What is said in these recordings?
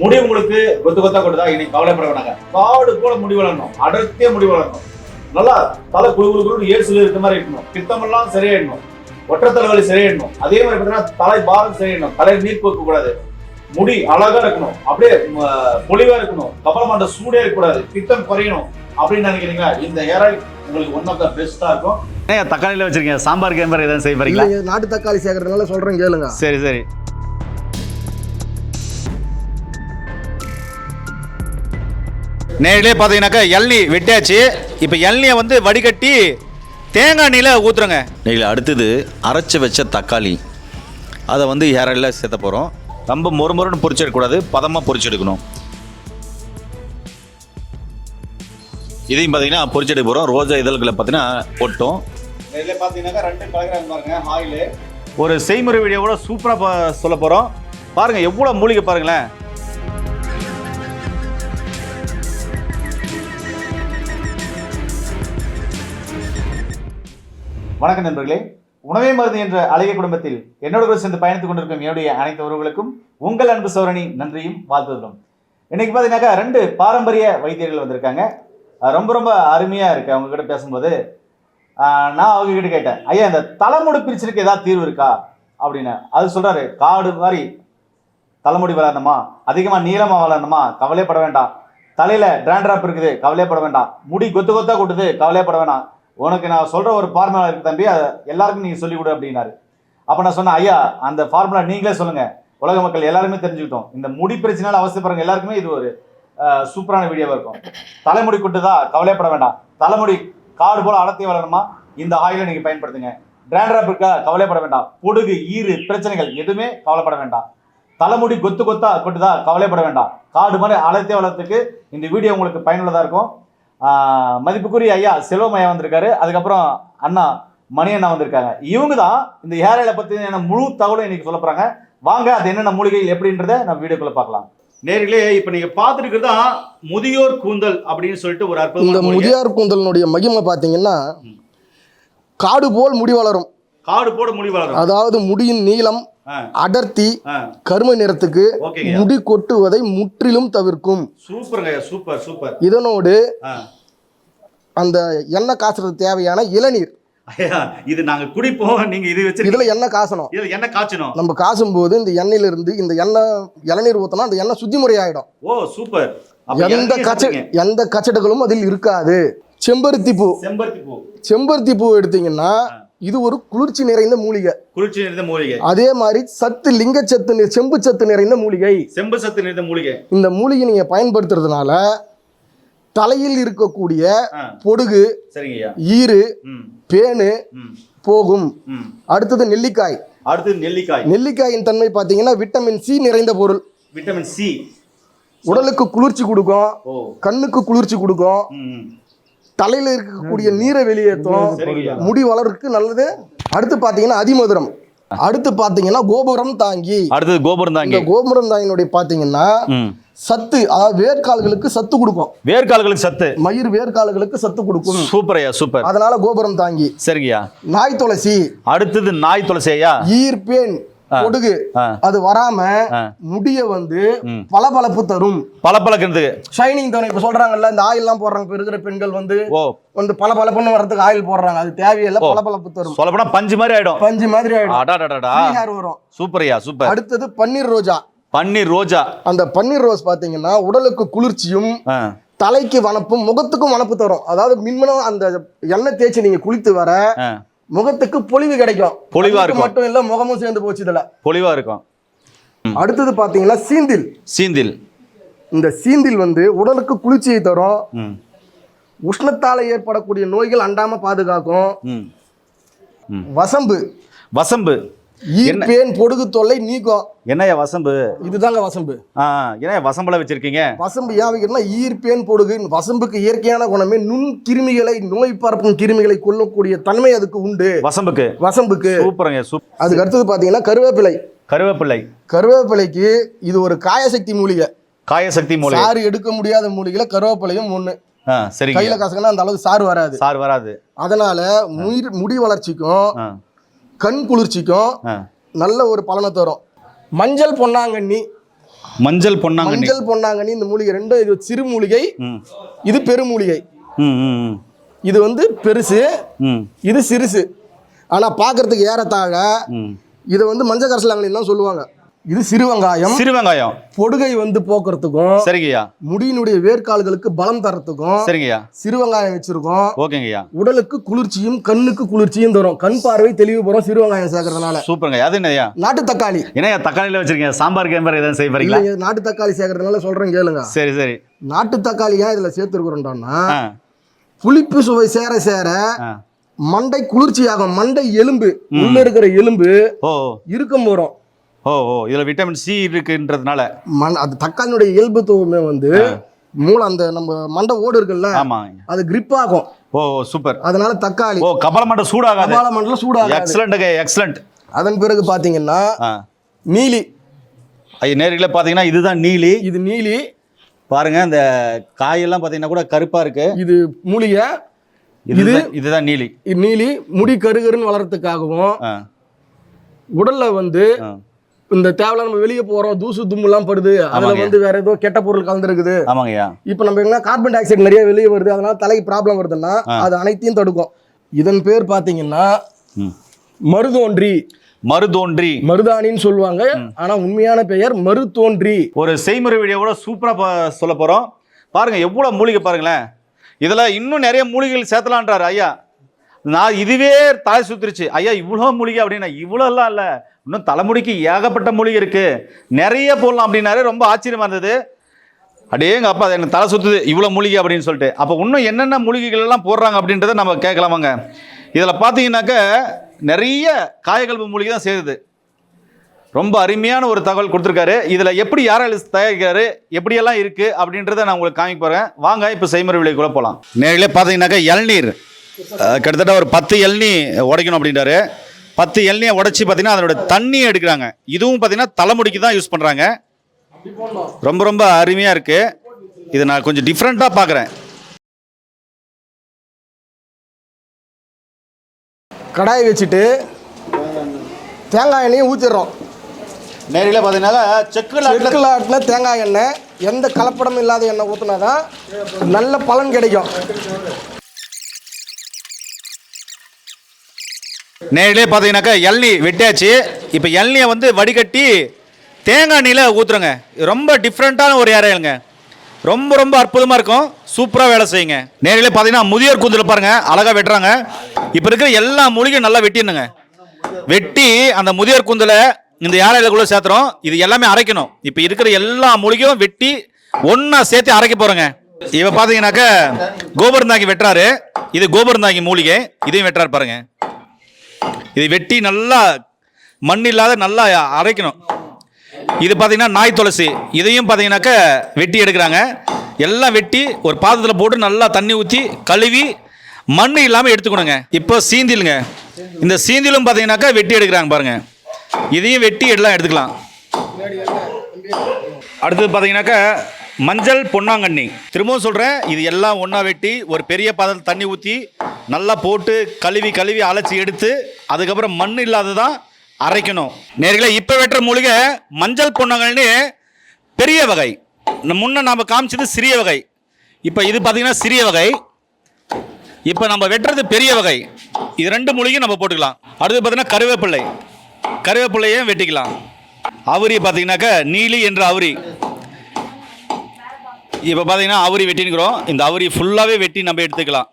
முடி உங்களுக்கு கொத்து கொத்தா கொட்டுதா? இன்னைக்கு கவலைப்பட வேணாங்க. காடு போல முடி வளரணும். அடர்த்தியா முடி வளரணும். நல்லா தலை குழு குழு குழு ஏசுல இருக்க மாதிரி இருக்கணும். பித்தமெல்லாம் சரியாயிடணும். ஒற்றை தலைவலி சரியாயிடணும். அதே மாதிரி பார்த்தீங்கன்னா தலை பாரம் சரியாயிடணும். தலையில் நீர் கோக்க கூடாது. முடி அழகா இருக்கணும். அப்படியே பொலிவா இருக்கணும். கபலமாண்ட சூடே இருக்கக்கூடாது. பித்தம் குறையணும். அப்படின்னு நினைக்கிறீங்களா? இந்த ஹேர் ஆயில் உங்களுக்கு ஒன் ஆஃப் த பெஸ்டா இருக்கும். ஏன் தக்காளியில் வச்சிருக்கீங்க? சாம்பார் கேம்பர் எதாவது செய்ய போறீங்களா? நாட்டு தக்காளி சேர்க்கறதுனால சொல்றேன் கேளுங்க. சரி சரி. நேரிலே பார்த்தீங்கன்னாக்கா இளநீ வெட்டியாச்சு. இப்போ இளநியை வந்து வடிகட்டி தேங்காய் நீல ஊற்றுறோங்க நெய்யில் அடுத்தது அரைச்சி வச்ச தக்காளி. அதை வந்து ஆயிலில் சேர்த்த போகிறோம் ரொம்ப மொறு மொறுன்னு பொரிச்செடுக்கக்கூடாது பதமாக பொரிச்செடுக்கணும் இதையும் பார்த்தீங்கன்னா பொரிச்செடுக்க போகிறோம் ரோஜா இதழ்களை பார்த்தீங்கன்னா போட்டோம் இதுல பாத்தீங்கன்னாக்கா ரெண்டு கலக்கிறாங்க பாருங்க ஆயில். ஒரு செய்முறை வீடியோவோட சூப்பராக சொல்ல போகிறோம் பாருங்கள் எவ்வளோ மூலிகை பாருங்களேன். வணக்கம் நண்பர்களே. உணவே மருந்து என்ற அழகிய குடும்பத்தில் என்னோட கூட சேர்ந்து பயணித்துக் கொண்டிருக்கும் என்னுடைய அனைத்து உறவுகளுக்கும் உங்கள் அன்பு சோரணி நன்றியும் வாழ்த்துதலும். இன்னைக்கு பார்த்தீங்கன்னாக்கா ரெண்டு பாரம்பரிய வைத்தியர்கள் வந்திருக்காங்க. ரொம்ப ரொம்ப அருமையாக இருக்கு. அவங்க கிட்ட பேசும்போது நான் அவங்க கிட்ட கேட்டேன் ஐயா இந்த தலைமுடி பிரிச்சிருக்கு ஏதாவது தீர்வு இருக்கா? அப்படின்னு. அது சொல்றாரு காடு மாதிரி தலைமுடி வளரணுமா? அதிகமாக நீளமாக வளரணுமா? கவலைப்பட வேண்டாம். தலையில் டிராண்ட்ராப் இருக்குது கவலைப்பட வேண்டாம். முடி கொத்து கொத்தா கொட்டுது கவலைப்பட வேண்டாம் உனக்கு நான் சொல்ற ஒரு ஃபார்முலா இருக்கு தம்பி அதை எல்லாருக்கும் நீங்க சொல்லிக் கொடு அப்படின்னாரு. அப்ப நான் சொன்னேன் ஐயா அந்த ஃபார்முலா நீங்களே சொல்லுங்க. உலக மக்கள் எல்லாருமே தெரிஞ்சுக்கிட்டோம். இந்த முடி பிரச்சனையால அவசியப்படுறவங்க எல்லாருக்குமே இது ஒரு சூப்பரான வீடியோவா இருக்கும். தலைமுடி கொட்டுதா? கவலைப்பட வேண்டாம். தலைமுடி காடு போல அடர்த்தி வளரணுமா இந்த ஆயிலை நீங்க பயன்படுத்துங்க. டிராண்ட்ராப் இருக்கா? கவலைப்பட வேண்டாம். பொடுகு ஈறு பிரச்சனைகள் எதுவுமே கவலைப்பட வேண்டாம். தலைமுடி கொத்து கொத்தா கொட்டுதா? கவலைப்பட வேண்டாம். காடு மாதிரி அழைத்தே வளர்த்துக்கு இந்த வீடியோ உங்களுக்கு பயனுள்ளதா இருக்கும். மதிப்புக்குரிய ஐயா செல்வமையா வந்திருக்காரு. அதுக்கப்புறம் அண்ணா மணி அண்ணா வந்திருக்காங்க. இவங்க தான் இந்த ஹேர் ஆயிலை பத்தின முழு தகவலும் இன்னைக்கு சொல்ல போறாங்க. வாங்க அது என்னென்ன மூலிகைகள் எப்படின்றத நம்ம வீடியோக்குள்ள பார்க்கலாம். நேர்களே இப்ப நீங்க தான் முதியோர் கூந்தல் அப்படின்னு சொல்லிட்டு ஒரு இந்த அற்புதமான மூலிகை. முதியார் கூந்தலினுடைய மகிமை பார்த்தீங்கன்னா காடு போல் முடி வளரும். காடு போட முடி வளரும். அதாவது முடியின் நீளம் அடர்த்தி. கருமை நிறத்துக்கு முடி கொட்டுவதை முற்றிலும் தவிர்க்கும். சூப்பருங்க சூப்பர் சூப்பர். இதனோடு. அந்த எண்ணெய் காசுறதுக்கு தேவையான இளநீர். இது நாங்க குடிப்போம் நீங்க இது வச்சிருக்கீங்க. இதுல எண்ணெய் காசணும். இதுல என்ன காய்ச்சணும். நம்ம காசும் போது இந்த எண்ணெயில இருந்து இந்த எண்ணெய் இளநீர் ஊத்தினா அந்த எண்ணெய் சுத்தி முறை ஆயிடும் ஓ சூப்பர். எந்த கச்ச. எந்த கச்சட்டுகளும் அதில் இருக்காது. செம்பருத்தி பூ. செம்பருத்தி பூ. செம்பருத்தி பூ எடுத்தீங்கன்னா இது ஒரு குளிர்ச்சி நிறைந்த மூலிகை. குளிர்ச்சி நிறைந்த மூலிகை. அதே மாதிரி சத்து லிங்கச்சத்து நி- செம்பு சத்து நிறைந்த மூலிகை. செம்பு சத்து நிறைந்த மூலிகை. இந்த மூலிகை நீங்க பயன்படுத்துறதுனால தலையில் இருக்கக்கூடிய பொடுகு ஈறு பேனு போகும். அடுத்தது நெல்லிக்காய். அடுத்து நெல்லிக்காய். நெல்லிக்காயின் தன்மை பார்த்தீங்கன்னா விட்டமின் சி நிறைந்த பொருள். விட்டமின் சி உடலுக்கு குளிர்ச்சி கொடுக்கும். கண்ணுக்கு குளிர்ச்சி கொடுக்கும். தலையில இருக்கக்கூடிய நீரை வெளியேற்றும். முடி வளர்றதுக்கு நல்லது. அடுத்து பார்த்தீங்கன்னா அதிமதுரம். அடுத்து பார்த்தீங்கன்னா கோபுரம் தாங்கி. அடுத்தது கோபுரம் தாங்கி. கோபுரம் தாங்கினுடைய பார்த்தீங்கன்னா சத்து அதாவது வேர்க்கால்களுக்கு சத்து கொடுக்கும். வேர்க்கால்களுக்கு சத்து. மயிர் வேர்க்கால்களுக்கு சத்து கொடுக்கும். சூப்பர் ஐயா சூப்பர். அதனால கோபுரம் தாங்கி. சரிங்கய்யா. நாய் துளசி. அடுத்தது நாய் துளசி ஐயா ஆ. அது வராம. முடிய வந்து. பளபளப்பு தரும். பளபளக்கிறதுக்கு ஷைனிங் தரும் இப்ப சொல்றாங்கல்ல இந்த ஆயில் எல்லாம் போடுறாங்க. இப்ப இருக்கிற பெண்கள் வந்து வந்து பளபளப்புன்னு வரதுக்கு ஆயில் போடுறாங்க. அது தேவையில்லை. பளபளப்பு தரும். சொல்ல போனா பஞ்சு மாதிரி ஆயிடும். பஞ்சு மாதிரி ஆயிடும். வரும். சூப்பர் ஐயா சூப்பர் அடுத்தது பன்னீர் ரோஜா. பன்னீர் ரோஜா. அந்த பன்னீர் ரோஸ் பாத்தீங்கன்னா உடலுக்கு குளிர்ச்சியும் தலைக்கு வனப்பும் முகத்துக்கும் வனப்பு தரும். அதாவது மின்மனம் அந்த எண்ணெய் தேய்ச்சி நீங்க குளித்து வர முகத்துக்கு பொலிவு கிடைக்கும். பொலிவா இருக்கும். மட்டும் இல்ல முகமும் சேர்ந்து போச்சு இதுல. பொலிவா இருக்கும். அடுத்தது பாத்தீங்கன்னா சீந்தில். சீந்தில். இந்த சீந்தில் வந்து உடலுக்கு குளிர்ச்சியை தரும். உஷ்ணத்தால ஏற்படக்கூடிய நோய்கள் அண்டாம பாதுகாக்கும். வசம்பு. வசம்பு. ஈர்ப்பேன் பொடுகு தொல்லை நீக்கும். என்னய்யா வசம்பு? இதுதாங்க வசம்பு. ஆ என்ன வசம்புல வச்சிருக்கீங்க? வசம்பு ஏன் வைக்கிறோம்னா ஈர்ப்பேன் பொடுகு. வசம்புக்கு இயற்கையான குணமே நுண் கிருமிகளை நோய் பரப்பும் கிருமிகளை கொல்லக்கூடிய தன்மை அதுக்கு உண்டு. வசம்புக்கு? வசம்புக்கு. சூப்பருங்க சூப். அதுக்கு அடுத்தது பாத்தீங்கன்னா கருவேப்பிலை. கருவேப்பிள்ளை கருவேப்பிலைக்கு இது ஒரு காயசக்தி மூலிகை. காயசக்தி மூலிகை. சாறு எடுக்க முடியாத மூலிகையில கருவேப்பிலையும் ஒண்ணு. ஆ சரிங்க. கையில காசுங்கன்னா அந்த அளவுக்கு சாறு வராது. சார் வராது. அதனால முடி முடி வளர்ச்சிக்கும் கண் குளிர்ச்சிக்கும் நல்ல ஒரு பலனை தரும். மஞ்சள் பொன்னாங்கண்ணி. மஞ்சள் பொன்னாங்கண்ணி. மஞ்சள் பொன்னாங்கண்ணி இந்த மூலிகை ரெண்டும் இது சிறு மூலிகை இது பெருமூலிகை இது வந்து பெருசு இது சிறுசு. ஆனா பார்க்கறதுக்கு ஏறத்தாழ இதை வந்து மஞ்சள் கரசலாங்கண்ணி தான் சொல்லுவாங்க. இது சிறு வெங்காயம் சிறு வெங்காயம் பொடுகை வந்து போக்குறதுக்கும் சரிங்கய்யா. முடியினுடைய வேர்க்கால்களுக்கு பலம் தரத்துக்கும் சரிங்கய்யா. சிறு வெங்காயம் வச்சிருக்கோம். ஓகேங்கய்யா. உடலுக்கு குளிர்ச்சியும் கண்ணுக்கு குளிர்ச்சியும் தரும். கண் பார்வை தெளிவு பெறும் சிறு வெங்காயம் சேர்க்கறதுனால சூப்பருங்க. அது என்னய்யா? நாட்டு தக்காளி. என்னய்யா தக்காளியில் வச்சிருக்கீங்க? சாம்பார் கேம்பர் எதாவது செய்ய போறீங்களா? நாட்டு தக்காளி சேர்க்கறதுனால சொல்றேன் கேளுங்க. சரி சரி. நாட்டு தக்காளி ஏன் இதுல சேர்த்துருக்குறோம்னா ஆ. புளிப்பு சுவை சேர சேர மண்டை குளிர்ச்சியாகும். மண்டை எலும்பு. உள்ள இருக்கிற எலும்பு இறுக்கம் வரும். ஓ ஓ இதில் விட்டமின் சி இருக்குன்றதுனால. மண் அது தக்காளினுடைய இயல்புத்துவமே வந்து மூளை அந்த நம்ம மண்டை ஓடு இருக்குல்ல அது grip ஆகும். ஓ சூப்பர் அதனால தக்காளி. ஓ கபால மட்டும் சூடாகாது. கபால மண்டலம் சூடாகாது. எக்ஸலண்ட்டுங்க எக்ஸலண்ட் அதன் பிறகு பாத்தீங்கன்னா ஆ. நீலி. ஐயா நேரில் பார்த்தீங்கன்னா இதுதான் நீலி. இது நீலி. பாருங்க இந்த காயெல்லாம் பார்த்தீங்கன்னா கூட கருப்பா இருக்கு. இது மூலிகை. இதுதான் இதுதான் நீலி. இது நீலி. முடி கருகருன்னு வளர்றதுக்காகவும் உடல்ல வந்து. இந்த தேவையில்ல நம்ம வெளியே போறோம் தூசு தும்முலாம் படுது. அதுல. வந்து வேற ஏதோ கெட்ட பொருள் கலந்துருக்குது. ஆமாங்கய்யா. இப்போ நம்ம எங்கன்னா கார்பன் டை ஆக்சைடு நிறைய வெளியே வருது. அதனால தலைக்கு ப்ராப்ளம் வருதுன்னா அது அனைத்தையும் தடுக்கும். இதன் பேர் பாத்தீங்கன்னா மருதோன்றி. மருதோன்றி. மருதாணின்னு சொல்லுவாங்க. ஆனா உண்மையான பெயர் மருதோன்றி. ஒரு செய்முறை வீடியோவோட சூப்பராக சொல்ல போகிறோம் பாருங்க எவ்வளோ மூலிகை பாருங்களேன். இதில் இன்னும் நிறைய மூலிகைகள் சேர்த்தலான்றாரு ஐயா. நான் இதுவே தலை சுத்துருச்சு. ஐயா இவ்வளோ மூலிகை அப்படின்னா இவ்வளோலாம் இல்லை. இன்னும் தலைமுடிக்கு ஏகப்பட்ட மூலிகை இருக்குது நிறைய போடலாம் அப்படின்னாரு. ரொம்ப ஆச்சரியமாக இருந்தது. அடேங்க அப்பா அது எனக்கு தலை சுற்றுது இவ்வளோ மூலிகை அப்படின்னு சொல்லிட்டு. அப்போ இன்னும் என்னென்ன மூலிகைகள் எல்லாம் போடுறாங்க அப்படின்றத நம்ம கேட்கலாமாங்க. இதில் பார்த்தீங்கன்னாக்க நிறைய காயகல்பு மூலிகை தான் சேருது ரொம்ப அருமையான ஒரு தகவல் கொடுத்துருக்காரு. இதில் எப்படி யாரால் தயாரிக்கிறாரு எப்படியெல்லாம் இருக்குது அப்படின்றத நான் உங்களுக்கு காமிக்க போகிறேன் வாங்க இப்போ செய்முறை விலைக்குள்ளே போகலாம். நேரிலே பார்த்தீங்கன்னாக்கா இளநீர். கிட்டத்தட்ட ஒரு பத்து இளநீ உடைக்கணும் அப்படின்றாரு. பத்து இளநியை உடைச்சி பார்த்தீங்கன்னா அதனோட தண்ணி எடுக்கிறாங்க. இதுவும் பார்த்தீங்கன்னா தலைமுடிக்கு தான் யூஸ் பண்ணுறாங்க ரொம்ப ரொம்ப அருமையாக இருக்குது இதை நான் கொஞ்சம் டிஃப்ரெண்ட்டாக பார்க்குறேன். கடாய் வச்சுட்டு தேங்காய் எண்ணெயை ஊற்றிடுறோம் நேரில் பார்த்தீங்கன்னா செக்கில் செக்குல ஆட்டின தேங்காய் எண்ணெய் எந்த கலப்படமும் இல்லாத எண்ணெய் ஊற்றினா தான் நல்ல பலன் கிடைக்கும். நேரிலே பார்த்தீங்கன்னாக்கா இளநீ வெட்டியாச்சு. இப்போ இளநியை வந்து வடிகட்டி தேங்காய் எண்ணெயில் ஊற்றுறங்க ரொம்ப டிஃப்ரெண்ட்டான ஒரு ஏரியாங்க ரொம்ப ரொம்ப அற்புதமாக இருக்கும். சூப்பராக வேலை செய்யுங்க. நேரிலே பார்த்தீங்கன்னா முதியோர் கூந்தல் பாருங்கள் அழகாக வெட்டுறாங்க. இப்போ இருக்கிற எல்லா மூலிகையும் நல்லா வெட்டிடணுங்க. வெட்டி அந்த முதியோர் கூந்தலை இந்த ஏழைகளுக்குள்ளே சேர்த்துறோம். இது எல்லாமே அரைக்கணும். இப்போ இருக்கிற எல்லா மூலிகையும் வெட்டி ஒன்றா சேர்த்து அரைக்க போகிறோங்க இவ பார்த்தீங்கன்னாக்கா கோபுரந்தாங்கி வெட்டுறாரு. இது கோபுரந்தாங்கி மூலிகை. இதையும் வெட்டுறாரு பாருங்கள் இது வெட்டி நல்லா மண் இல்லாத நல்லா அரைக்கணும். இது பார்த்தீங்கன்னா நாய் துளசி. இதையும் பார்த்தீங்கன்னாக்க வெட்டி எடுக்கிறாங்க. எல்லாம் வெட்டி ஒரு பாத்திரத்தில் போட்டு நல்லா தண்ணி ஊற்றி கழுவி மண் இல்லாமல் எடுத்துக்கணுங்க. இப்போ சீந்திலுங்க. இந்த சீந்திலும் பார்த்தீங்கன்னாக்கா வெட்டி எடுக்கிறாங்க பாருங்கள் இதையும் வெட்டி எல்லாம் எடுத்துக்கலாம். அடுத்தது பார்த்தீங்கன்னாக்கா மஞ்சள் பொன்னாங்கண்ணி. திரும்பவும் சொல்கிறேன் இது எல்லாம் ஒன்றா வெட்டி ஒரு பெரிய பாதத்தில் தண்ணி ஊற்றி நல்லா போட்டு கழுவி கழுவி அலசி எடுத்து அதுக்கப்புறம் மண் இல்லாததான் அரைக்கணும். நேர்களை இப்போ வெட்டுற மூலிகை மஞ்சள் பொன்னாங்கண்ணி பெரிய வகை. முன்னே முன்ன நாம் காமிச்சது சிறிய வகை. இப்போ இது பார்த்தீங்கன்னா சிறிய வகை. இப்போ நம்ம வெட்டுறது பெரிய வகை. இது ரெண்டு மூலிகையும் நம்ம போட்டுக்கலாம். அடுத்து பார்த்தீங்கன்னா கருவேப்பிள்ளை. கருவேப்பிள்ளையும் வெட்டிக்கலாம். அவுரி பார்த்தீங்கன்னாக்கா நீலி என்ற அவுரி. இப்போ பார்த்தீங்கன்னா அவரி வெட்டினுக்கிறோம். இந்த அவரி ஃபுல்லாகவே வெட்டி நம்ம எடுத்துக்கலாம்.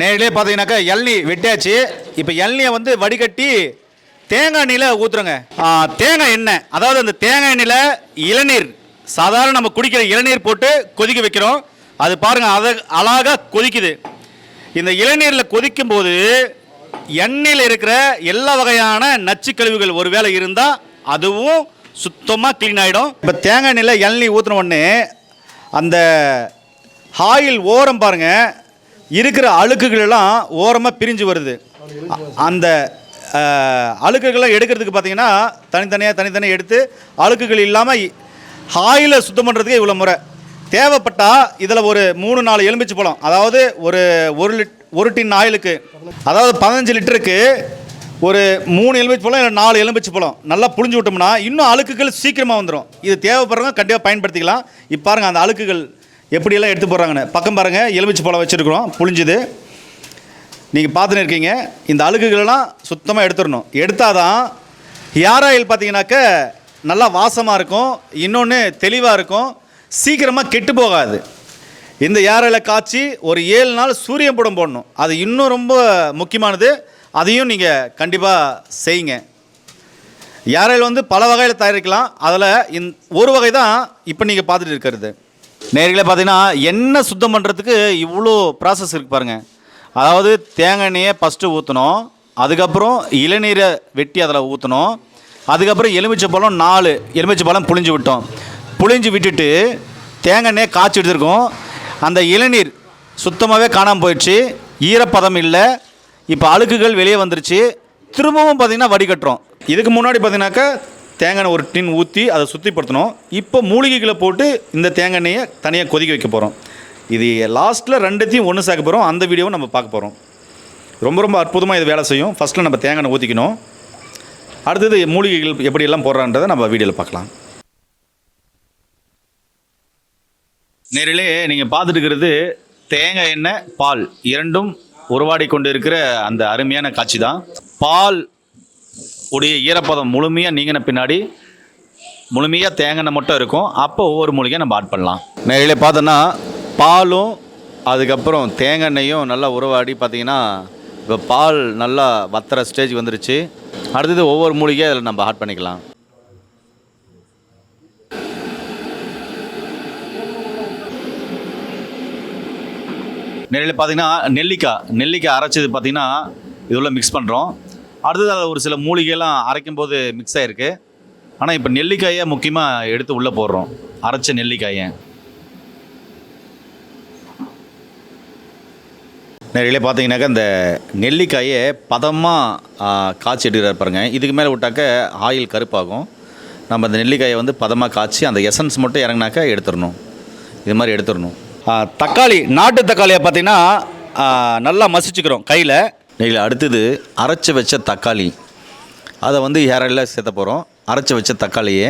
நேரிலே பார்த்தீங்கன்னாக்கா இளநீ வெட்டியாச்சு. இப்போ இளநியை வந்து வடிகட்டி தேங்காய் எண்ணெயில் ஊற்றுறோங்க தேங்காய் எண்ணெய். அதாவது அந்த தேங்காய் எண்ணெயில் இளநீர் சாதாரண நம்ம குடிக்கிற இளநீர் போட்டு கொதிக்க வைக்கிறோம். அது பாருங்கள் அத அழகாக கொதிக்குது. இந்த இளநீரில் கொதிக்கும் போது எண்ணெயில் இருக்கிற எல்லா வகையான நச்சு கழிவுகள் ஒருவேளை இருந்தால் அதுவும் சுத்தமாக க்ளீன் ஆகிடும் இப்போ தேங்காய் நிலை இளநீ ஊற்றின உடனே அந்த ஆயில் ஓரம் பாருங்க இருக்கிற அழுக்குகளெல்லாம் ஓரமாக பிரிஞ்சு வருது. அந்த அழுக்குகள்லாம் அழுக்குகளை எடுக்கிறதுக்கு பார்த்தீங்கன்னா தனித்தனியாக தனித்தனியாக எடுத்து அழுக்குகள் இல்லாமல் ஆயிலை சுத்தம் பண்ணுறதுக்கு இவ்வளோ முறை. தேவைப்பட்டால் இதில் ஒரு மூணு நாலு எலுமிச்சை பழம் அதாவது ஒரு ஒரு லிட் ஒரு டின் ஆயிலுக்கு அதாவது பதினஞ்சு லிட்டருக்கு ஒரு மூணு எலுமிச்சை பழம் இல்லை நாலு எலுமிச்சை பழம். நல்லா புழிஞ்சு விட்டோம்னா இன்னும் அழுக்குகள் சீக்கிரமாக வந்துடும் இது தேவைப்படுறவங்க கண்டிப்பாக பயன்படுத்திக்கலாம். இப்போ பாருங்கள் அந்த அழுக்குகள் எப்படியெல்லாம் எடுத்து போடுறாங்கன்னு. பக்கம் பாருங்கள் எலுமிச்சை பழம் வச்சுருக்குறோம் புழிஞ்சுது. நீங்கள் பார்த்துன்னு இருக்கீங்க. இந்த அழுகுகளெல்லாம் சுத்தமாக எடுத்துடணும். எடுத்தால் தான் ஹேர் ஆயில் பார்த்தீங்கன்னாக்க நல்லா வாசமாக இருக்கும். இன்னொன்று தெளிவாக இருக்கும். சீக்கிரமாக கெட்டு போகாது. இந்த ஹேர் ஆயிலை காய்ச்சி ஒரு ஏழு நாள் சூரியன் படம் போடணும். அது இன்னும் ரொம்ப முக்கியமானது. அதையும் நீங்கள் கண்டிப்பாக செய்யுங்க. யாரையில் வந்து பல வகையில் தயாரிக்கலாம். அதில் இந் ஒரு வகை தான் இப்போ நீங்கள் பார்த்துட்டு இருக்கிறது. நேரில் பார்த்தீங்கன்னா எண்ணெய் சுத்தம் பண்ணுறதுக்கு இவ்வளோ ப்ராசஸ் இருக்கு பாருங்கள் அதாவது தேங்காய் எண்ணெயை ஃபஸ்ட்டு ஊற்றணும் அதுக்கப்புறம் இளநீரை வெட்டி அதில் ஊற்றணும் அதுக்கப்புறம் எலுமிச்சை பழம் நாலு எலுமிச்சை பழம் புளிஞ்சு விட்டோம். புளிஞ்சு விட்டுட்டு தேங்காய் எண்ணெயை காய்ச்சி எடுத்துருக்கோம் அந்த இளநீர் சுத்தமாகவே காணாமல் போயிடுச்சு. ஈரப்பதம் இல்லை. இப்போ அழுக்குகள் வெளியே வந்துருச்சு. திரும்பவும் பார்த்தீங்கன்னா வடிகட்டுறோம் இதுக்கு முன்னாடி பார்த்தீங்கன்னாக்கா தேங்காய் எண்ணெய் ஒரு டின் ஊற்றி அதை சுத்திப்படுத்தணும். இப்போ மூலிகைகளை போட்டு இந்த தேங்காய் எண்ணெயை தனியாக கொதிக்க வைக்க போகிறோம் இது லாஸ்ட்டில் ரெண்டுத்தையும் ஒன்று சேர்க்க போகிறோம் அந்த வீடியோவை நம்ம பார்க்க போகிறோம் ரொம்ப ரொம்ப அற்புதமாக இது வேலை செய்யும். ஃபஸ்ட்டில் நம்ம தேங்காய் எண்ணெய் ஊற்றிக்கணும் அடுத்தது மூலிகைகள் எப்படியெல்லாம் போடுறான்றதை நம்ம வீடியோவில் பார்க்கலாம். நேரிலே நீங்கள் பார்த்துட்டு இருக்கிறது தேங்காய் எண்ணெய் பால் இரண்டும் உருவாடி கொண்டு இருக்கிற அந்த அருமையான காட்சி தான் பால் உடைய ஈரப்பதம் முழுமையாக நீங்கின பின்னாடி முழுமையாக தேங்காய் எண்ணெய் மட்டும் இருக்கும். அப்போ ஒவ்வொரு மூலிகையும் நம்ம ஆட் பண்ணலாம். நேரில் பார்த்தோன்னா பாலும் அதுக்கப்புறம் தேங்காய் எண்ணெயும் நல்லா உருவாடி பார்த்தீங்கன்னா இப்போ பால் நல்லா வத்துற ஸ்டேஜ் வந்துருச்சு. அடுத்தது ஒவ்வொரு மூலிகையும் அதில் நம்ம ஆட் பண்ணிக்கலாம். நெல்லில் பார்த்தீங்கன்னா நெல்லிக்காய் நெல்லிக்காய் அரைச்சது பார்த்தீங்கன்னா இதுள்ள மிக்ஸ் பண்ணுறோம் அடுத்தது அதில் ஒரு சில மூலிகைலாம் அரைக்கும் போது மிக்ஸ் ஆகிருக்கு ஆனால் இப்போ நெல்லிக்காயை முக்கியமாக எடுத்து உள்ளே போடுறோம். அரைச்ச நெல்லிக்காயை. நிறைய பார்த்தீங்கன்னாக்கா இந்த நெல்லிக்காயை பதமாக காய்ச்சி எடுக்கிறார் பாருங்கள் இதுக்கு மேலே விட்டாக்க ஆயில் கருப்பாகும். நம்ம அந்த நெல்லிக்காயை வந்து பதமாக காய்ச்சி அந்த எசன்ஸ் மட்டும் இறங்கினாக்கா எடுத்துடணும். இது மாதிரி எடுத்துடணும். தக்காளி நாட்டு தக்காளியை பார்த்தீங்கன்னா நல்லா மசிச்சுக்கிறோம் கையில். நீங்கள் அடுத்தது அரைச்சி வச்ச தக்காளி. அதை வந்து ஹேரில் சேர்த்த போகிறோம் அரைச்சி வச்ச தக்காளியை.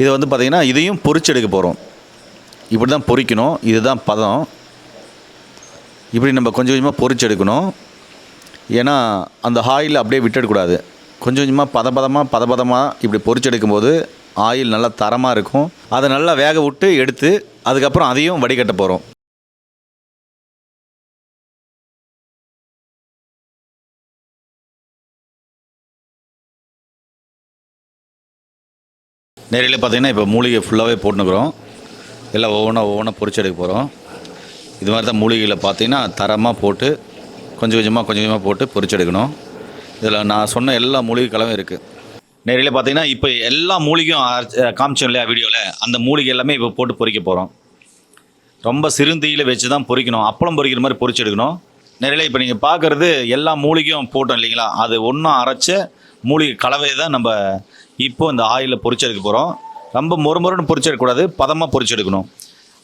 இதை வந்து பார்த்திங்கன்னா இதையும் பொறிச்செடுக்க எடுக்க போகிறோம் இப்படி தான் பொறிக்கணும் இதுதான் பதம். இப்படி நம்ம கொஞ்சம் கொஞ்சமாக பொரிச்சு எடுக்கணும். ஏன்னா அந்த ஆயில் அப்படியே விட்டுடக்கூடாது. கொஞ்சம் கொஞ்சமாக பத பதமாக பத பதமாக இப்படி பொறிச்செடுக்கும்போது ஆயில் நல்லா தரமாக இருக்கும். அதை நல்லா வேக விட்டு எடுத்து அதுக்கப்புறம் அதையும் வடிகட்ட போகிறோம் நேரில் பார்த்தீங்கன்னா இப்போ மூலிகை ஃபுல்லாகவே போட்டுனுக்குறோம். எல்லாம் ஒவ்வொன்றா ஒவ்வொன்றா பொரிச்சு எடுக்க போகிறோம் இது மாதிரி தான் மூலிகைகளை பார்த்தீங்கன்னா தரமாக போட்டு கொஞ்சம் கொஞ்சமாக கொஞ்சம் கொஞ்சமாக போட்டு பொறிச்செடுக்கணும் இதில் நான் சொன்ன எல்லா மூலிகை கலவும் இருக்குது நேரில் பார்த்தீங்கன்னா இப்போ எல்லா மூலிகையும் காமிச்சோம் இல்லையா வீடியோவில் அந்த மூலிகை எல்லாமே இப்போ போட்டு பொறிக்க போகிறோம் ரொம்ப சிறுந்தீயில் வச்சு தான் பொறிக்கணும். அப்பளம் பொறிக்கிற மாதிரி பொறிச்செடுக்கணும் எடுக்கணும். இப்போ நீங்கள் பார்க்குறது எல்லா மூலிகையும் போட்டோம் இல்லைங்களா? அது ஒன்றும் அரைச்ச மூலிகை கலவையை தான் நம்ம இப்போ இந்த ஆயிலில் பொரிச்சு எடுக்க போகிறோம் ரொம்ப முறுமுறுன்னு பொறிச்செடுக்கக்கூடாது பதமாக பொறிச்செடுக்கணும்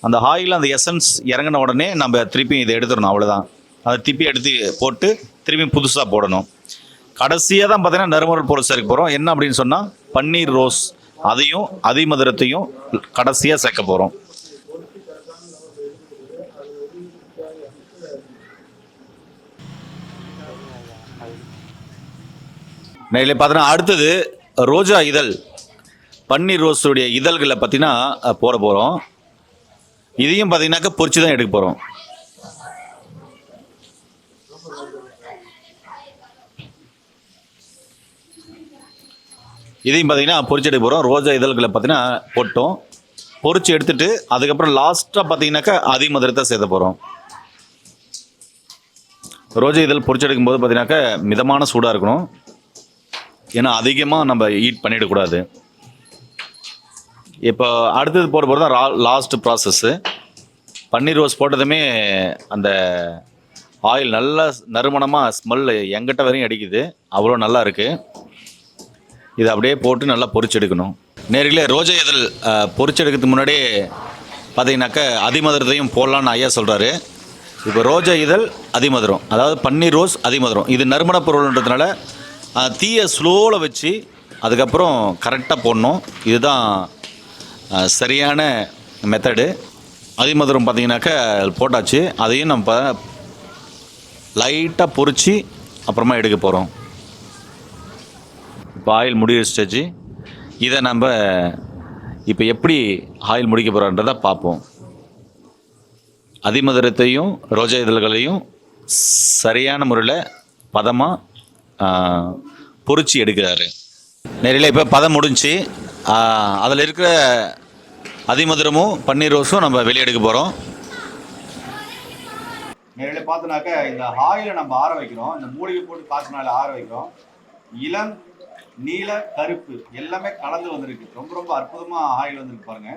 அந்த ஆயில் அந்த எசன்ஸ் இறங்கின உடனே நம்ம திருப்பி இதை எடுத்துடணும். அவ்வளோதான் அதை திருப்பி எடுத்து போட்டு திருப்பி புதுசாக போடணும். கடைசியாக தான் பார்த்தீங்கன்னா நறுமணல் பொருள் சேர்க்க போகிறோம் என்ன அப்படின்னு சொன்னால் பன்னீர் ரோஸ் அதையும் அதிமதுரத்தையும் கடைசியாக சேர்க்க போகிறோம் மேலே பார்த்தீங்கன்னா அடுத்தது ரோஜா இதழ். பன்னீர் ரோஸுடைய இதழ்களை பார்த்தீங்கன்னா போட போகிறோம் இதையும் பார்த்தீங்கன்னாக்கா பொரிச்சு தான் எடுக்க போகிறோம் இதையும் பார்த்தீங்கன்னா பொறிச்செடுக்க போகிறோம் ரோஜா இதழ்களை பார்த்தீங்கன்னா போட்டோம் பொரிச்சு எடுத்துட்டு அதுக்கப்புறம் லாஸ்ட்டாக பார்த்தீங்கன்னாக்கா அதிமதுரத்தை சேர்த்த போகிறோம் ரோஜா இதழ் பொறிச்செடுக்கும் எடுக்கும்போது பார்த்தீங்கன்னாக்கா மிதமான சூடாக இருக்கணும். ஏன்னா அதிகமாக நம்ம ஈட் பண்ணிடக்கூடாது இப்போ அடுத்தது போட போகிறது தான் ரா லாஸ்ட் ப்ராசஸ்ஸு பன்னீர் ரோஸ் போட்டதுமே அந்த ஆயில் நல்லா நறுமணமாக ஸ்மெல் எங்கிட்ட வரையும் அடிக்குது. அவ்வளோ நல்லா இருக்குது இதை அப்படியே போட்டு நல்லா பொறிச்செடுக்கணும். நேர்களே ரோஜா இதழ் பொறிச்செடுக்கிறதுக்கு முன்னாடியே பார்த்தீங்கன்னாக்கா அதிமதுரத்தையும் போடலான்னு ஐயா சொல்கிறாரு இப்போ ரோஜா இதழ் அதிமதுரம். அதாவது பன்னீர் ரோஸ் அதிமதுரம். இது நறுமண பொருள்ன்றதுனால தீயை ஸ்லோவில் வச்சு அதுக்கப்புறம் கரெக்டாக போடணும். இதுதான் சரியான மெத்தடு அதிமதுரம் பார்த்தீங்கன்னாக்கா போட்டாச்சு. அதையும் நம்ம லைட்டாக பொறிச்சு அப்புறமா எடுக்க போகிறோம் இப்போ ஆயில் முடிகிற ஸ்டேஜ் இதை நம்ம இப்போ எப்படி ஆயில் முடிக்க போகிறோன்றதை பார்ப்போம். அதிமதுரத்தையும் ரோஜா இதழ்களையும் சரியான முறையில் பதமாக பொறிச்சு எடுக்கிறாரு. நேரில் இப்போ பதம் முடிஞ்சு அதில் இருக்கிற அதிமதுரமும் பன்னீர் ரோஸும் நம்ம வெளியே எடுக்க போகிறோம் நேரில் பார்த்தோன்னாக்க இந்த ஆயிலை நம்ம ஆற வைக்கிறோம். இந்த மூலிகை போட்டு காய்ச்சினால ஆற வைக்கிறோம். இளம் நீல கருப்பு எல்லாமே கலந்து வந்திருக்கு. ரொம்ப ரொம்ப அற்புதமா ஆயில் வந்திருக்கு பாருங்க.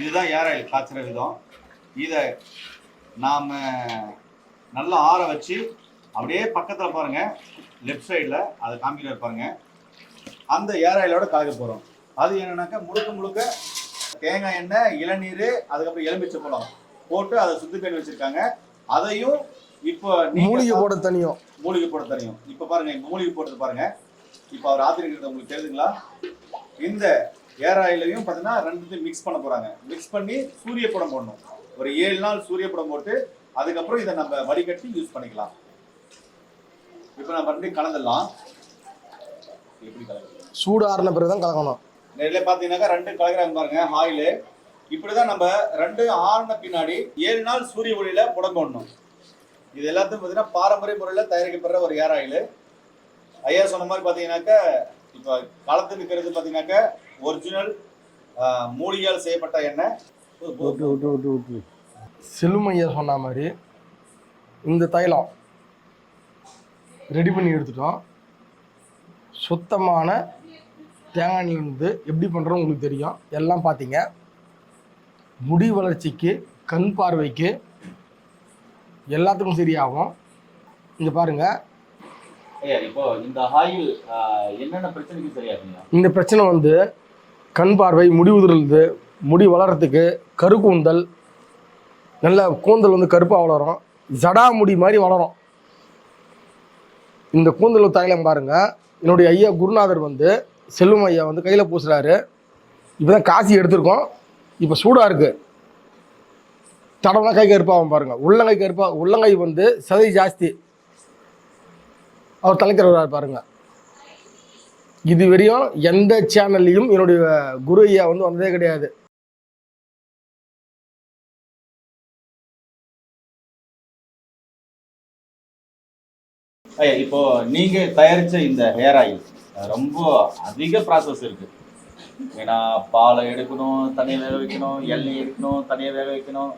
இதுதான் ஏர் ஆயில் காய்ச்சுற விதம். இதை நாம நல்லா ஆற வச்சு அப்படியே பக்கத்துல பாருங்க. லெஃப்ட் சைடில் அதை காமிக்கிறார் பாருங்க. அந்த ஏர் ஆயிலோட கலக்க போறோம். அது என்னன்னாக்கா முழுக்க முழுக்க தேங்காய் எண்ணெய் இளநீர் அதுக்கப்புறம் எலுமிச்சை பழம் போட்டு அதை சுத்தி பண்ணி வச்சிருக்காங்க. அதையும் இப்போ மூலிகை போட தனியும். மூலிகை போட தெரியும் இப்போ பாருங்க மூலிகை போட்டது பாருங்க. இப்போ அவர் ஆத்திரிக்கிறது உங்களுக்கு தெரியுதுங்களா? இந்த ஏர் ஆயிலையும் பார்த்தீங்கன்னா ரெண்டுத்தையும் மிக்ஸ் பண்ண போறாங்க. மிக்ஸ் பண்ணி சூரிய படம் போடணும். ஒரு ஏழு நாள் சூரிய படம் போட்டு அதுக்கப்புறம் இதை நம்ம வடிகட்டி யூஸ் பண்ணிக்கலாம். இப்போ நம்ம ரெண்டையும் கலந்துடலாம். எப்படி கலக்குறது? சூடு ஆறின பிறகு தான் கலக்கணும். நேரில் பார்த்தீங்கன்னாக்கா ரெண்டு கலக்குறாங்க பாருங்க ஆயிலு இப்படிதான் நம்ம ரெண்டு ஆறின பின்னாடி ஏழு நாள் சூரிய ஒளியில புடம் போடணும். இது எல்லாத்தையும் பார்த்தீங்கன்னா பாரம்பரிய முறையில் தயாரிக்கப்படுற ஒரு ஏர் ஆயில் ஐயா சொன்ன மாதிரி பார்த்தீங்கன்னாக்கா இப்போ களத்து இருக்கிறது பார்த்தீங்கன்னாக்கா ஒரிஜினல் மூலிகையால் செய்யப்பட்ட எண்ணெய். விட்டு விட்டு செல்லுமையா சொன்ன மாதிரி இந்த தைலம் ரெடி பண்ணி எடுத்துட்டோம். சுத்தமான தேங்காய் வந்து எப்படி பண்ணுறோம் உங்களுக்கு தெரியும். எல்லாம் பார்த்தீங்க முடி வளர்ச்சிக்கு கண் பார்வைக்கு எல்லாத்துக்கும் சரியாகும். இங்கே பாருங்கள் இந்த பிரச்சனை வந்து கண் பார்வை முடி உதிர்றது முடி வளர்கிறதுக்கு கருக்கூந்தல் நல்ல கூந்தல் வந்து கருப்பாக வளரும் ஜடா முடி மாதிரி வளரும். இந்த கூந்தல் தைலம் பாருங்க. என்னுடைய ஐயா குருநாதர் வந்து செல்வம் ஐயா வந்து கையில் பூசுறாரு. இப்போ தான் காசி எடுத்திருக்கோம். இப்போ சூடாக இருக்குது தடவை கை கருப்பாகும் பாருங்கள் உள்ளங்கை கருப்பாக உள்ளங்கை வந்து சதை ஜாஸ்தி. அவர் தலைக்கிறவராக பாருங்க. இது வரையும் எந்த சேனல்லையும் என்னுடைய குரு ஐயா வந்து வந்ததே கிடையாது. ஐயா இப்போ நீங்க தயாரிச்ச இந்த ஹேர் ஆயில் ரொம்ப அதிக ப்ராசஸ் இருக்கு. ஏன்னா பாலை எடுக்கணும் தனியாக வேக வைக்கணும் எண்ணெய் எடுக்கணும் தனியாக வேக வைக்கணும்.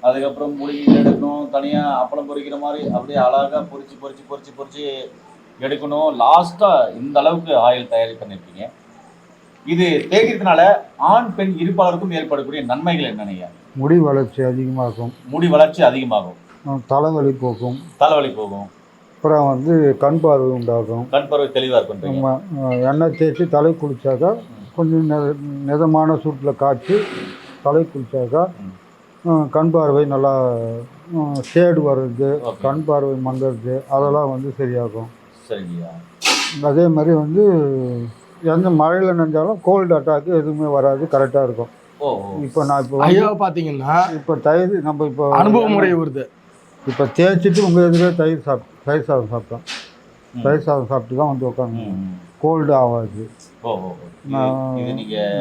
அதுக்கப்புறம் மூலிகை எடுக்கணும் தனியாக அப்பளம் பொரிக்கிற மாதிரி அப்படியே அழகாக பொரிச்சு பொரிச்சு பொரிச்சு பொரிச்சு எடுக்கணும். லாஸ்ட்டாக இந்த அளவுக்கு ஆயில் தயார் பண்ணியிருக்கீங்க இது தேய்க்கிறதுனால ஆண் பெண் இருப்பாளருக்கும் ஏற்படக்கூடிய நன்மைகள் என்னென்ன முடி வளர்ச்சி அதிகமாகும். முடி வளர்ச்சி அதிகமாகும். தலைவலி போக்கும் தலைவலி போகும். அப்புறம் வந்து கண் பார்வை உண்டாகும். கண் பார்வை தெளிவாக அஹ், எண்ணெய் தேய்ச்சி தலை குளிச்சாக்கா கொஞ்சம் நெ- மிதமான சூட்டில் காய்ச்சி தலை குளிச்சாக்கா கண் பார்வை நல்லா ஷேடு வர்றது. கண் பார்வை மங்கிறது அதெல்லாம் வந்து சரியாகும். சரிங்கய்யா அதே மாதிரி வந்து எந்த மழையில் நனைஞ்சாலும் கோல்டு அட்டாக்கு எதுவுமே வராது கரெக்டாக இருக்கும். இப்போ நான் இப்போ ஐயா பார்த்தீங்கன்னா இப்போ தயிர் நம்ம இப்போ அனுபவ முறை வருது இப்போ தேய்ச்சிட்டு உங்கள் எதிரே தயிர் சாப்பிட்டு தயிர் சாதம் சாப்பிட்டோம். தயிர் சாதம் சாப்பிட்டு தான் வந்து உட்காந்து. கோல்டு ஆகாது.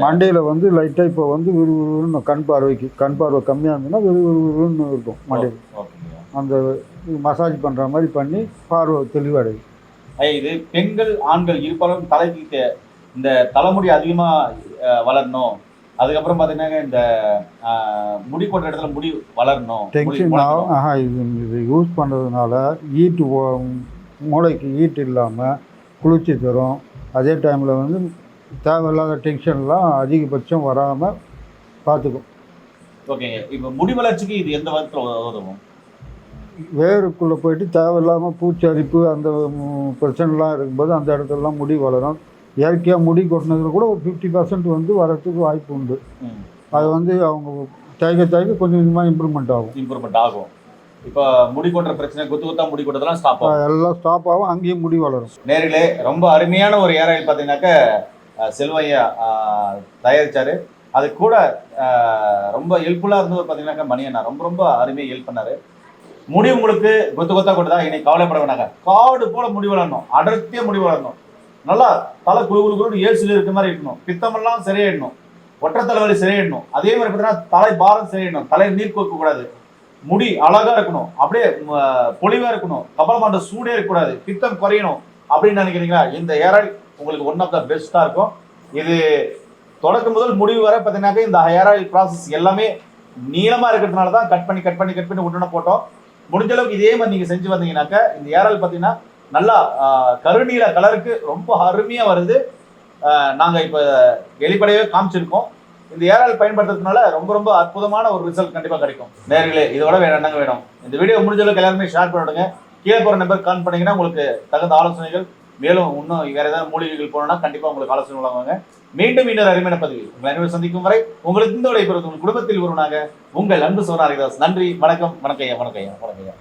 மண்டையில் வந்து லைட்டாக இப்போ வந்து விறுவிறுன்னு கண் பார்வைக்கு கண் பார்வை கம்மியாக இருந்ததுன்னா விறு விறுவிறுன்னு இருக்கும் மண்டையில். அந்த மசாஜ் பண்ணுற மாதிரி பண்ணி பார்வை தெளிவடையும். இது பெண்கள் ஆண்கள் இருப்பாலும் தலைக்கு இந்த தலைமுடி அதிகமா அஹ், வளரணும். அதுக்கப்புறம் பாத்தீங்கன்னா இந்த முடி போட்ட இடத்துல முடி வளரணும். டென்ஷன். ஆஹா இது இது யூஸ் பண்ணுறதுனால ஈட்டு மூளைக்கு ஈட்டு இல்லாமல் குளிர்ச்சி தரும். அதே டைமில் வந்து தேவையில்லாத டென்ஷன்லாம் அதிகபட்சம் வராமல் பார்த்துக்கும் ஓகேங்க இப்ப முடி வளர்ச்சிக்கு இது எந்த விதத்துல உதவும்? வேருக்குள்ளே போயிட்டு தேவையில்லாமல் பூச்சரிப்பு அந்த ம், பிரச்சனைலாம் இருக்கும்போது அந்த இடத்துலலாம் முடி வளரும். இயற்கையாக முடி கொட்டினதுல கூட ஒரு ஃபிஃப்டி பர்சன்ட் வந்து வரத்துக்கு வாய்ப்பு உண்டு. அது வந்து அவங்க தேய்க்க தேய்க்க கொஞ்சம் கொஞ்சமாக இம்ப்ரூவ்மெண்ட் ஆகும். இம்ப்ரூவ்மெண்ட் ஆகும். இப்போ முடி கொட்டுற பிரச்சனை குத்து குத்தா முடி கொட்டுறதெல்லாம் ஸ்டாப் ஆகும். எல்லாம் ஸ்டாப் ஆகும் அங்கேயும் முடி வளரும். நேரிலே ரொம்ப அருமையான ஒரு ஏர் ஆயில் பார்த்தீங்கன்னாக்க செல்வையா தயாரிச்சாரு. அது கூட ரொம்ப ஹெல்ப்ஃபுல்லாக இருந்தவர் பார்த்தீங்கன்னாக்கா மணியண்ணா. ரொம்ப ரொம்ப அருமையாக ஹெல்ப் பண்ணாரு. முடி உங்களுக்கு கொத்து கொத்தா கொட்டுதா? இன்னைக்கு கவலைப்பட வேணாங்க. காடு போல முடி வளரணும். அடர்த்தியா முடி வளரணும். நல்லா தலை குழு குழு குழு ஏசில் இருக்க மாதிரி இருக்கணும். பித்தமெல்லாம் சரியாயிடணும். ஒற்றை தலைவலி சரியாயிடணும். அதே மாதிரி பார்த்தீங்கன்னா தலை பாரம் சரியாயிடணும். தலை நீர் கோக்க கூடாது முடி அழகா இருக்கணும். அப்படியே பொலிவா இருக்கணும். கபலமாண்ட சூடே இருக்கக்கூடாது. பித்தம் குறையணும். அப்படின்னு நினைக்கிறீங்களா? இந்த ஹேர் ஆயில் உங்களுக்கு ஒன் ஆஃப் த பெஸ்டா இருக்கும். இது தொடக்கம் முதல் முடிவு வரை பார்த்தீங்கன்னாக்க இந்த ஹேர் ஆயில் ப்ராசஸ் எல்லாமே நீளமா இருக்கிறதுனால தான் கட் பண்ணி கட் பண்ணி கட் பண்ணி உடனே போட்டோம். முடிஞ்ச அளவுக்கு இதே மாதிரி நீங்க செஞ்சு வந்தீங்கன்னாக்க இந்த ஹேர் ஆயில் பார்த்தீங்கன்னா நல்லா கருநீல கலருக்கு ரொம்ப அருமையா வருது. நாங்கள் இப்போ இப்ப காமிச்சிருக்கோம். இந்த ஏர் பயன்படுத்துறதுனால ரொம்ப ரொம்ப அற்புதமான ஒரு ரிசல்ட் கண்டிப்பா கிடைக்கும். நேர்களே இதோட வேற என்னங்க வேணும்? இந்த வீடியோ முடிஞ்ச அளவுக்கு எல்லாருமே ஷேர் பண்ணிவிடுங்க கீழே போற நம்பர் கால் பண்ணீங்கன்னா உங்களுக்கு தகுந்த ஆலோசனைகள் மேலும் இன்னும் வேற ஏதாவது மூலிகைகள் போனோம்னா கண்டிப்பா உங்களுக்கு ஆலோசனை வழங்குவாங்க. மீண்டும் இன்னொரு அருமையான பதிவு உங்கள் அனைவரும் சந்திக்கும் வரை உங்களுக்கு இந்த விடைபெறுவது உங்கள் குடும்பத்தில் ஒருவனாக உங்கள் அன்பு சோனாரிதாஸ் நன்றி வணக்கம் வணக்கம் ஐயா வணக்கம் ஐயா வணக்கம் ஐயா.